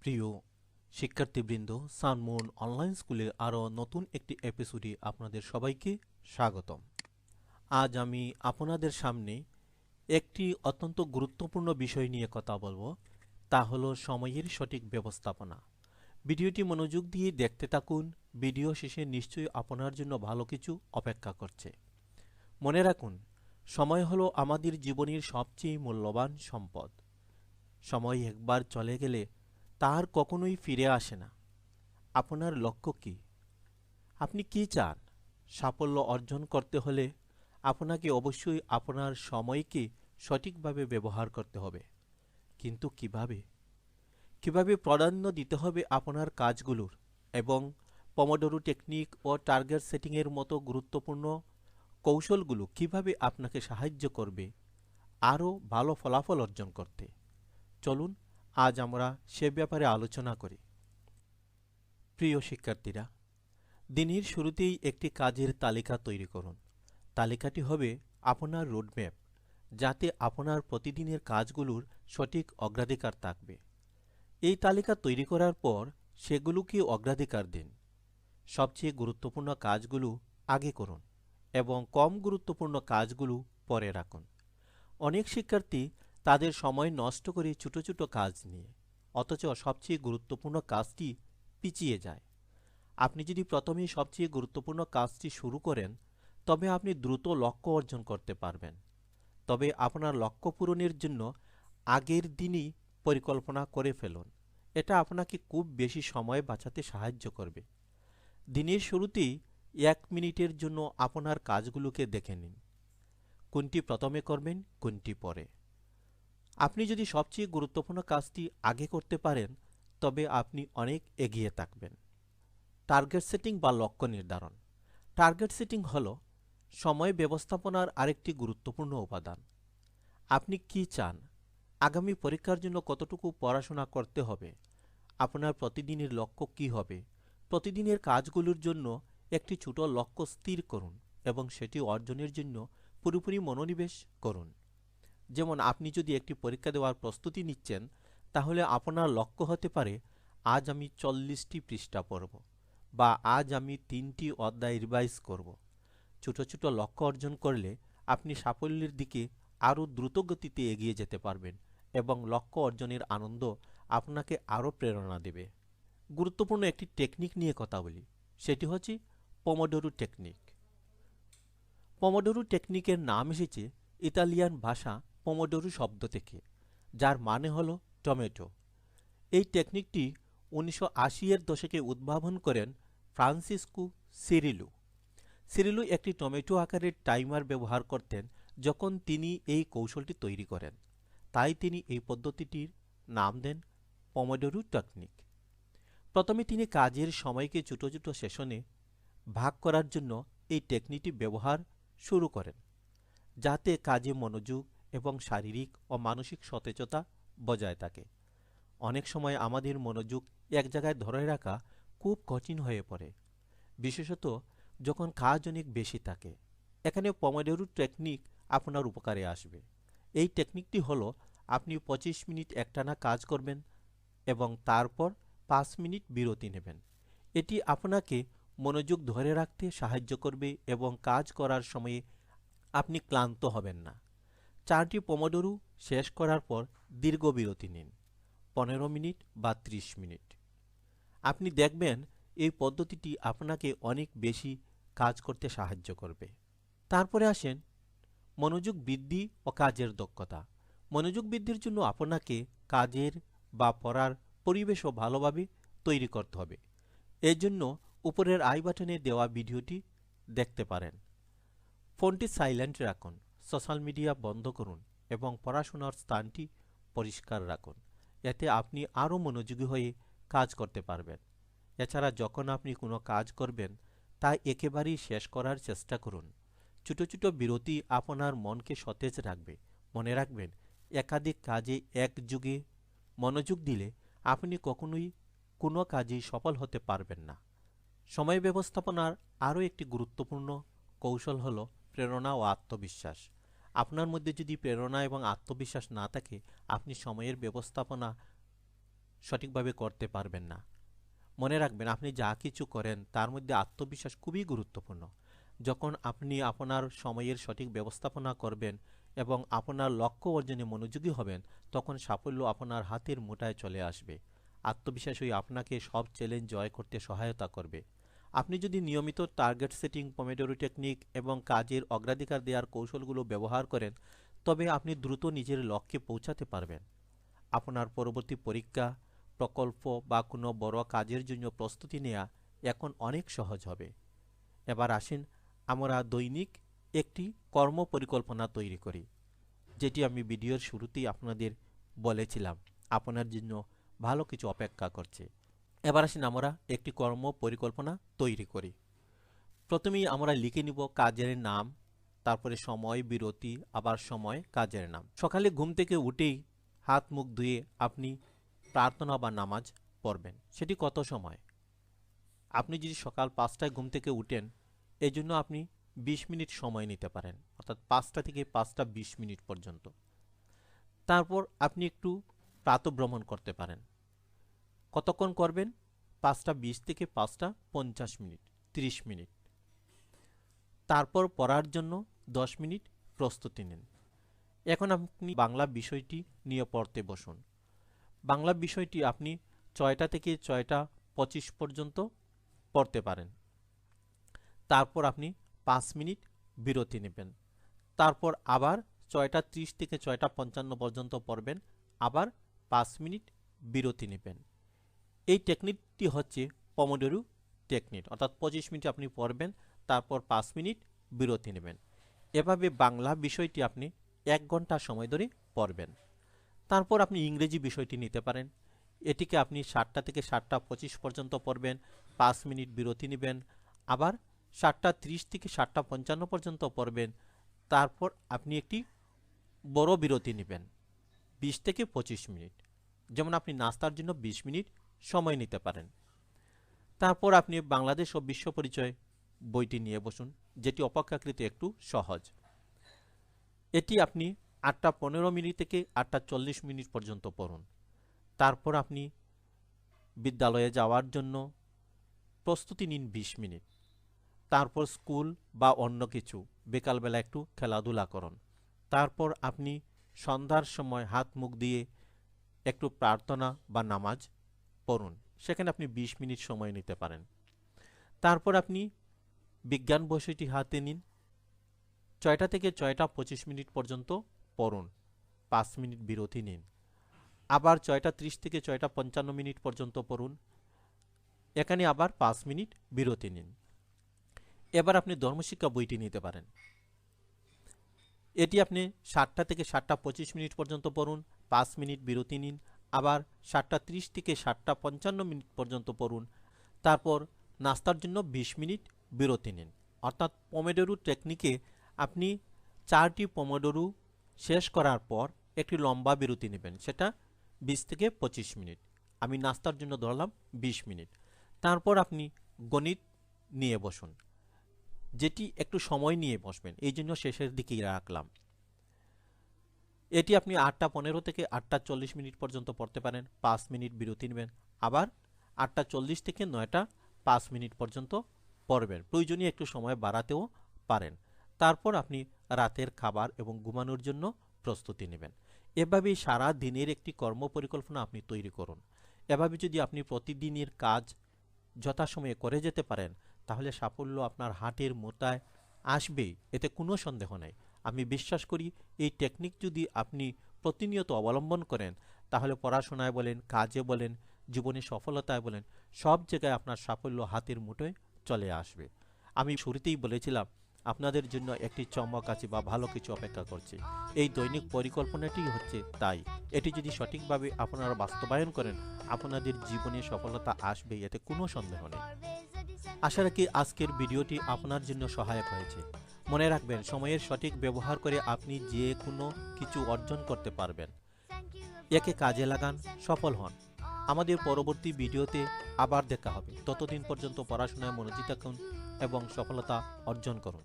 প্রিয় শিক্ষার্থীবৃন্দ Sunmoon online স্কুলের আরও নতুন একটি এপিসোডে আপনাদের সবাইকে স্বাগতম। আজ আমি আপনাদের সামনে একটি অত্যন্ত গুরুত্বপূর্ণ বিষয় নিয়ে কথা বলব, তা হলো সময়ের সঠিক ব্যবস্থাপনা। ভিডিওটি মনোযোগ দিয়ে দেখতে থাকুন, ভিডিও শেষে নিশ্চয়ই আপনার জন্য ভালো কিছু অপেক্ষা করছে। মনে রাখুন সময় হলো আমাদের জীবনের সবচেয়ে মূল্যবান সম্পদ। সময় একবার চলে গেলে তার কখনোই ফিরে আসে না। আপনার লক্ষ্য কি? আপনি কি চান? সাফল্য অর্জন করতে হলে আপনাকে অবশ্যই আপনার সময়কে সঠিকভাবে ব্যবহার করতে হবে। কিন্তু কীভাবে? কীভাবে প্রাধান্য দিতে হবে আপনার কাজগুলোর এবং পমোডোরো টেকনিক ও টার্গেট সেটিংয়ের মতো গুরুত্বপূর্ণ কৌশলগুলো কীভাবে আপনাকে সাহায্য করবে, আরও ভালো ফলাফল অর্জন করতে। চলুন, আজ আমরা সে ব্যাপারে আলোচনা করি। প্রিয় শিক্ষার্থীরা, দিনের শুরুতেই একটি কাজের তালিকা তৈরি করুন। তালিকাটি হবে আপনার রোডম্যাপ, যাতে আপনার প্রতিদিনের কাজগুলোর সঠিক অগ্রাধিকার থাকবে। এই তালিকা তৈরি করার পর সেগুলোকে অগ্রাধিকার দিন। সবচেয়ে গুরুত্বপূর্ণ কাজগুলো আগে করুন। এবং কম গুরুত্বপূর্ণ কাজগুলো পরে রাখুন। অনেক শিক্ষার্থী তাদের সময় নষ্ট করে ছোট ছোট কাজ নিয়ে, অথচ সবচেয়ে গুরুত্বপূর্ণ কাজটি পিছিয়ে যায়। আপনি যদি প্রথমেই সবচেয়ে গুরুত্বপূর্ণ কাজটি শুরু করেন, তবে আপনি দ্রুত লক্ষ্য অর্জন করতে পারবেন। তবে আপনার লক্ষ্য পূরণের জন্য আগের দিনই পরিকল্পনা করে ফেলুন। এটা আপনাকে খুব বেশি সময় বাঁচাতে সাহায্য করবে। দিনের শুরুতেই এক মিনিটের জন্য আপনার কাজগুলোকে দেখে নিন। কোনটি প্রথমে করবেন, কোনটি পরে। আপনি যদি সবচেয়ে গুরুত্বপূর্ণ কাজটি আগে করতে পারেন, তবে আপনি অনেক এগিয়ে থাকবেন। টার্গেট সেটিং বা লক্ষ্য নির্ধারণ। টার্গেট সেটিং হল সময় ব্যবস্থাপনার আরেকটি গুরুত্বপূর্ণ উপাদান। আপনি কি চান? আগামী পরীক্ষার জন্য কতটুকু পড়াশোনা করতে হবে? আপনার প্রতিদিনের লক্ষ্য কি হবে? প্রতিদিনের কাজগুলোর জন্য একটি ছোট লক্ষ্য স্থির করুন এবং সেটি অর্জনের জন্য পুরোপুরি মনোনিবেশ করুন। যেমন আপনি যদি একটি পরীক্ষা দেওয়ার প্রস্তুতি নিচ্ছেন, তাহলে আপনার লক্ষ্য হতে পারে, আজ আমি চল্লিশটি পৃষ্ঠা পড়ব বা আজ আমি তিনটি অধ্যায় রিভাইজ করব। ছোট ছোট লক্ষ্য অর্জন করলে আপনি সাফল্যের দিকে আরও দ্রুত গতিতে এগিয়ে যেতে পারবেন এবং লক্ষ্য অর্জনের আনন্দ আপনাকে আরও প্রেরণা দেবে। গুরুত্বপূর্ণ একটি টেকনিক নিয়ে কথা বলি। সেটি হচ্ছে পমোডোরু টেকনিক পমোডোরু টেকনিকের নাম এসেছে ইতালিয়ান ভাষা পমোডোরু শব্দ থেকে, যার মানে হলো টমেটো। এই টেকনিকটি উনিশশো আশি এর দশকে উদ্ভাবন করেন ফ্রান্সিসকু সিরিলু। সিরিলু একটি টমেটো আকারের টাইমার ব্যবহার করতেন যখন তিনি এই কৌশলটি তৈরি করেন। তাই তিনি এই পদ্ধতিটির নাম দেন পমোডোরু টেকনিক প্রথমে তিনি কাজের সময়কে ছোট ছোট সেশনে ভাগ করার জন্য এই টেকনিকটি ব্যবহার শুরু করেন, যাতে কাজে মনোযোগ এবং শারীরিক ও মানসিক সতেজতা বজায় থাকে। অনেক সময় আমাদের মনোযোগ এক জায়গায় ধরে রাখা খুব কঠিন হয়ে পড়ে, বিশেষত যখন কাজ অনেক বেশি থাকে। এখানে পমেডোরু টেকনিক আপনার উপকারে আসবে। এই টেকনিকটি হলো, আপনি পঁচিশ মিনিট একটানা কাজ করবেন এবং তারপর পাঁচ মিনিট বিরতি নেবেন। এটি আপনাকে মনোযোগ ধরে রাখতে সাহায্য করবে এবং কাজ করার সময়ে আপনি ক্লান্ত হবেন না। চারটি পমোডোরু শেষ করার পর দীর্ঘ বিরতি নিন, পনেরো মিনিট বা ত্রিশ মিনিট। আপনি দেখবেন এই পদ্ধতিটি আপনাকে অনেক বেশি কাজ করতে সাহায্য করবে। তারপরে আসেন, মনোযোগ বৃদ্ধি ও কাজের দক্ষতা। মনোযোগ বৃদ্ধির জন্য আপনাকে কাজের বা পড়ার পরিবেশও ভালোভাবে তৈরি করতে হবে। এর জন্য উপরের আই বাটনে দেওয়া ভিডিওটি দেখতে পারেন। ফোনটি সাইলেন্ট রাখুন, সোশ্যাল মিডিয়া বন্ধ করুন এবং পড়াশোনার স্থানটি পরিষ্কার রাখুন। এতে আপনি আরও মনোযোগী হয়ে কাজ করতে পারবেন। এছাড়া যখন আপনি কোনো কাজ করবেন, তা একেবারেই শেষ করার চেষ্টা করুন। ছোটো ছোটো বিরতি আপনার মনকে সতেজ রাখবে। মনে রাখবেন, একাধিক কাজে একযুগে মনোযোগ দিলে আপনি কখনোই কোনো কাজেই সফল হতে পারবেন না। সময় ব্যবস্থাপনার আরও একটি গুরুত্বপূর্ণ কৌশল হল প্রেরণা ও আত্মবিশ্বাস। আপনার মধ্যে যদি প্রেরণা এবং আত্মবিশ্বাস না থাকে, আপনি সময়ের ব্যবস্থাপনা সঠিকভাবে করতে পারবেন না। মনে রাখবেন, আপনি যা কিছু করেন, তার মধ্যে আত্মবিশ্বাস খুবই গুরুত্বপূর্ণ। যখন আপনি আপনার সময়ের সঠিক ব্যবস্থাপনা করবেন এবং আপনার লক্ষ্য অর্জনে মনোযোগী হবেন, তখন সাফল্য আপনার হাতের মোটায় চলে আসবে। আত্মবিশ্বাসই আপনাকে সব চ্যালেঞ্জ জয় করতে সহায়তা করবে। আপনি যদি নিয়মিত টার্গেট সেটিং পমেডোরো টেকনিক এবং কাজের অগ্রাধিকার দেওয়ার কৌশলগুলো ব্যবহার করেন, তবে আপনি দ্রুত নিজের লক্ষ্যে পৌঁছাতে পারবেন। আপনার পরবর্তী পরীক্ষা, প্রকল্প বা কোনো বড় কাজের জন্য প্রস্তুতি নেওয়া এখন অনেক সহজ হবে। এবার আসেন আমরা দৈনিক একটি কর্ম পরিকল্পনা তৈরি করি, যেটি আমি ভিডিওর শুরুতেই আপনাদের বলেছিলাম। আপনার জন্য ভালো কিছু অপেক্ষা করছে। এবার আসেন আমরা একটি কর্ম পরিকল্পনা তৈরি করি। প্রথমেই আমরা লিখে নিব কাজের নাম, তারপরে সময়, বিরতি, আবার সময়, কাজের নাম। সকালে ঘুম থেকে উঠেই হাত, মুখ ধুয়ে আপনি প্রার্থনা বা নামাজ পড়বেন। সেটি কত সময়? আপনি যদি সকাল পাঁচটায় ঘুম থেকে উঠেন এই জন্য আপনি বিশ মিনিট সময় নিতে পারেন, অর্থাৎ পাঁচটা থেকে পাঁচটা বিশ মিনিট পর্যন্ত। তারপর আপনি একটু প্রাতভ্রমণ করতে পারেন। কতক্ষণ করবেন? পাঁচটা বিশ থেকে পাঁচটা পঞ্চাশ মিনিট, তিরিশ মিনিট। তারপর পড়ার জন্য দশ মিনিট প্রস্তুতি নিন। এখন আপনি বাংলা বিষয়টি নিয়ে পড়তে বসুন। বাংলা বিষয়টি আপনি ছয়টা থেকে ছয়টা পঁচিশ পর্যন্ত পড়তে পারেন। তারপর আপনি পাঁচ মিনিট বিরতি নেবেন। তারপর আবার ছয়টা ত্রিশ থেকে ছয়টা পঞ্চান্ন পর্যন্ত পড়বেন। আবার পাঁচ মিনিট বিরতি নেবেন। এই টেকনিকটি হচ্ছে পমোডোরু টেকনিক অর্থাৎ পঁচিশ মিনিট আপনি পড়বেন, তারপর পাঁচ মিনিট বিরতি নেবেন। এভাবে বাংলা বিষয়টি আপনি এক ঘণ্টা সময় ধরে পড়বেন। তারপর আপনি ইংরেজি বিষয়টি নিতে পারেন। এটিকে আপনি সাতটা থেকে সাতটা পঁচিশ পর্যন্ত পড়বেন, পাঁচ মিনিট বিরতি নেবেন, আবার সাতটা ত্রিশ থেকে সাতটা পঞ্চান্ন পর্যন্ত পড়বেন, তারপর আপনি একটি বড় বিরতি নেবেন, বিশ থেকে পঁচিশ মিনিট। যেমন আপনি নাস্তার জন্য বিশ মিনিট সময় নিতে পারেন। তারপর আপনি বাংলাদেশ ও বিশ্ব পরিচয় বইটি নিয়ে বসুন, যেটি অপেক্ষাকৃত একটু সহজ। এটি আপনি আটটা পনেরো মিনিট থেকে আটটা চল্লিশ মিনিট পর্যন্ত পড়ুন। তারপর আপনি বিদ্যালয়ে যাওয়ার জন্য প্রস্তুতি নিন বিশ মিনিট। তারপর স্কুল বা অন্য কিছু, বিকালবেলা একটু খেলাধুলা করুন। তারপর আপনি সন্ধ্যার সময় হাত মুখ দিয়ে একটু প্রার্থনা বা নামাজ পড়ুন, সেখানে আপনি বিশ মিনিট সময় নিতে পারেন। তারপর আপনি বিজ্ঞান বইটি হাতে নিন। ছয়টা থেকে ছয়টা পঁচিশ মিনিট পর্যন্ত পড়ুন, পাঁচ মিনিট বিরতি নিন। আবার ছয়টা ত্রিশ থেকে ছয়টা পঞ্চান্ন মিনিট পর্যন্ত পড়ুন, এখানে আবার পাঁচ মিনিট বিরতি নিন। এবার আপনি ধর্মশিক্ষা বইটি নিতে পারেন। এটি আপনি সাতটা থেকে সাতটা পঁচিশ মিনিট পর্যন্ত পড়ুন, পাঁচ মিনিট বিরতি নিন আবার সাতটা ত্রিশ থেকে সাতটা পঞ্চান্ন মিনিট পর্যন্ত পড়ুন। তারপর নাস্তার জন্য বিশ মিনিট বিরতি নিন। অর্থাৎ পমেডোরু টেকনিকে আপনি চারটি পমেডোরু শেষ করার পর একটি লম্বা বিরতি নেবেন। সেটা বিশ থেকে পঁচিশ মিনিট। আমি নাস্তার জন্য ধরলাম বিশ মিনিট। তারপর আপনি গণিত নিয়ে বসুন। যেটি একটু সময় নিয়ে বসবেন। এই জন্য শেষের দিকেই রাখলাম। এটি আপনি আটটা পনেরো থেকে আটটা চল্লিশ মিনিট পর্যন্ত পড়তে পারেন, পাঁচ মিনিট বিরতি নেবেন। আবার আটটা চল্লিশ থেকে নয়টা পাঁচ মিনিট পর্যন্ত পড়বেন। প্রয়োজনীয় একটু সময় বাড়াতেও পারেন। তারপর আপনি রাতের খাবার এবং ঘুমানোর জন্য প্রস্তুতি নেবেন। এভাবেই সারা দিনের একটি কর্ম পরিকল্পনা আপনি তৈরি করুন। এভাবে যদি আপনি প্রতিদিনের কাজ যথাসময়ে করে যেতে পারেন, তাহলে সাফল্য আপনার হাটের মোতায় আসবেই, এতে কোনো সন্দেহ নেই। আমি বিশ্বাস করি এই টেকনিক যদি আপনি প্রতিনিয়ত অবলম্বন করেন, তাহলে পড়াশোনায় বলেন, কাজে বলেন, জীবনে সফলতায় বলেন, সব জায়গায় আপনার সাফল্য হাতের মুঠোয় চলে আসবে। আমি শুরুতেই বলেছিলাম, আপনাদের জন্য একটি চমক আছে বা ভালো কিছু অপেক্ষা করছে। এই দৈনিক পরিকল্পনাটি হচ্ছে তাই। এটি যদি সঠিকভাবে আপনারা বাস্তবায়ন করেন, আপনাদের জীবনে সফলতা আসবে এতে কোনো সন্দেহ নেই। আশা রাখি আজকের ভিডিওটি আপনার জন্য সহায়ক হয়েছে। মনে রাখবেন, সময়ের সঠিক ব্যবহার করে আপনি যে কোনো কিছু অর্জন করতে পারবেন। একে কাজে লাগান, সফল হন। আমাদের পরবর্তী ভিডিওতে আবার দেখা হবে। ততদিন পর্যন্ত পড়াশোনায় মনোযোগ থাকুন এবং সফলতা অর্জন করুন।